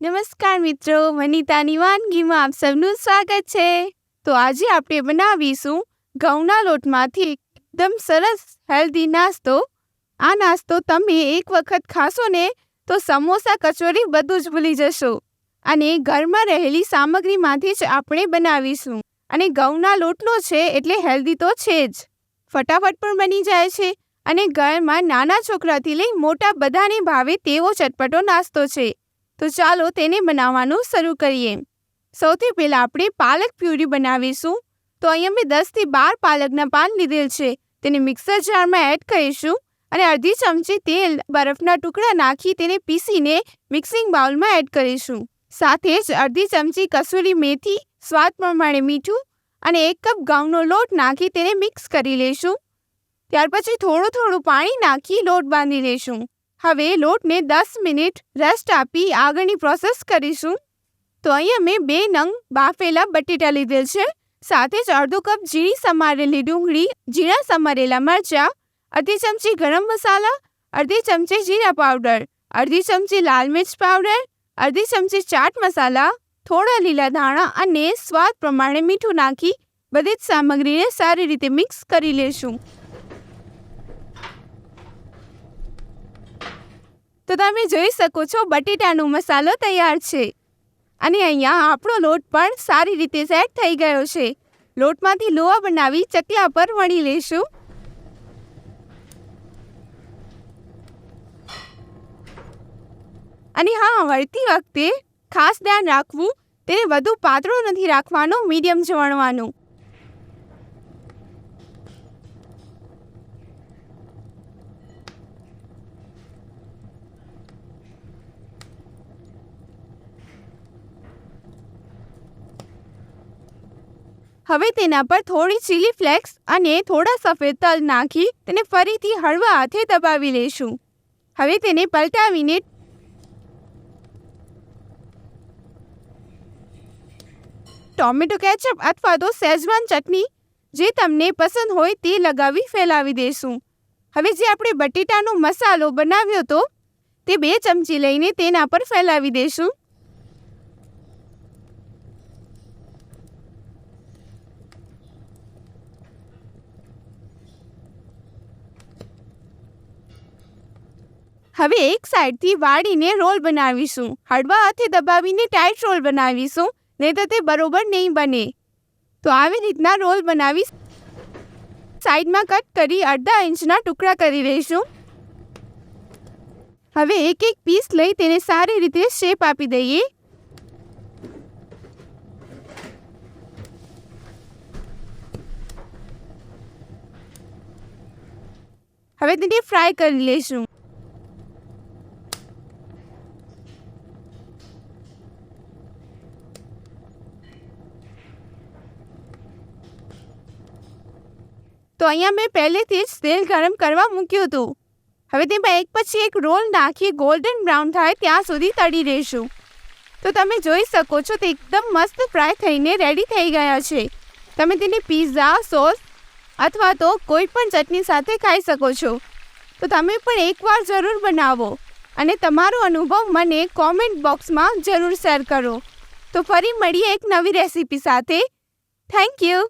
નમસ્કાર મિત્રો વનિતાની વાનગીમાં આપ સૌનું સ્વાગત છે. તો આજે આપણે બનાવીશું ઘઉંના લોટમાંથી એકદમ સરસ હેલ્ધી નાસ્તો. આ નાસ્તો તમે એક વખત ખાશો ને તો સમોસા, કચોરી બધું જ ભૂલી જશો. અને ઘરમાં રહેલી સામગ્રીમાંથી જ આપણે બનાવીશું. અને ઘઉંના લોટનો છે એટલે હેલ્ધી તો છે જ. ફટાફટ પણ બની જાય છે. અને ઘરમાં નાના છોકરાથી લઈ મોટા બધાને ભાવે તેવો ચટપટો નાસ્તો છે. તો ચાલો તેને બનાવવાનું શરૂ કરીએ. સૌથી પહેલાં આપણે પાલક પ્યુરી બનાવીશું. તો અહીંયા મેં દસથી બાર પાલકના પાન લીધેલ છે. તેને મિક્સર જારમાં એડ કરીશું અને અડધી ચમચી તેલ બરફના ટુકડા નાખી તેને પીસીને મિક્સિંગ બાઉલમાં એડ કરીશું. સાથે જ અડધી ચમચી કસૂરી મેથી, સ્વાદ પ્રમાણે મીઠું અને એક કપ ઘઉંનો લોટ નાખી તેને મિક્સ કરી લઈશું ત્યાર પછી થોડું થોડું પાણી નાખી લોટ બાંધી લઈશું હવે લોટને દસ મિનિટ રેસ્ટ આપી આગળની પ્રોસેસ કરીશું. તો અહીંયા મેં બે નંગ બાફેલા બટેટા લીધેલ છે, સાથે જ અડધો કપ ઝીણી સમારેલી ડુંગળી, ઝીણા સમારેલા મરચાં, અડધી ચમચી ગરમ મસાલા, અડધી ચમચી જીરા પાવડર, અડધી ચમચી લાલ મિર્ચ પાવડર, અડધી ચમચી ચાટ મસાલા, થોડા લીલા ધાણા અને સ્વાદ પ્રમાણે મીઠું નાખી બધી જ સામગ્રીને સારી રીતે મિક્સ કરી લેશું. તો તમે જોઈ શકો છો બટેટાનો મસાલો તૈયાર છે. અને અહીંયા આપણો લોટ પણ સારી રીતે સેટ થઈ ગયો છે. લોટમાંથી લોહા બનાવી ચકલા પર વણી લઈશું અને હા, વળતી વખતે ખાસ ધ્યાન રાખવું, તેને વધુ પાતળો નથી રાખવાનો, મીડિયમ જ વણવાનું. હવે તેના પર થોડી ચીલી ફ્લેક્સ અને થોડા સફેદ તલ નાખી તેને ફરીથી હળવા હાથે દબાવી લઈશું હવે તેને પલટાવીને ટોમેટો કેચઅપ અથવા તો સેઝવાન ચટણી જે તમને પસંદ હોય તે લગાવી ફેલાવી દઈશું હવે જે આપણે બટેટાનો મસાલો બનાવ્યો હતો તે બે ચમચી લઈને તેના પર ફેલાવી દઈશું હવે એક સાઈડથી વાળીને રોલ બનાવીશું. હળવા હાથે દબાવીને ટાઈટ રોલ બનાવીશું, નહીં તો તે બરોબર નહીં બને. તો આવી રીતના રોલ બનાવી સાઈડમાં કટ કરી અડધા ઇંચના ટુકડા કરી લઈશું હવે એક એક પીસ લઈ તેને સારી રીતે શેપ આપી દઈએ. હવે તેને ફ્રાય કરી લઈશું. તો અહીંયા મેં પહેલેથી જ તેલ ગરમ કરવા મૂક્યું હતું. હવે તેમાં એક પછી એક રોલ નાખી ગોલ્ડન બ્રાઉન થાય ત્યાં સુધી તળી દઈશું. તો તમે જોઈ શકો છો તે એકદમ મસ્ત ફ્રાય થઈને રેડી થઈ ગયા છે. તમે તેને પીઝા સોસ અથવા તો કોઈ પણ ચટણી સાથે ખાઈ શકો છો. તો તમે પણ એકવાર જરૂર બનાવો અને તમારો અનુભવ મને કોમેન્ટ બોક્સમાં જરૂર શેર કરો. તો ફરી મળીએ એક નવી રેસીપી સાથે. Thank you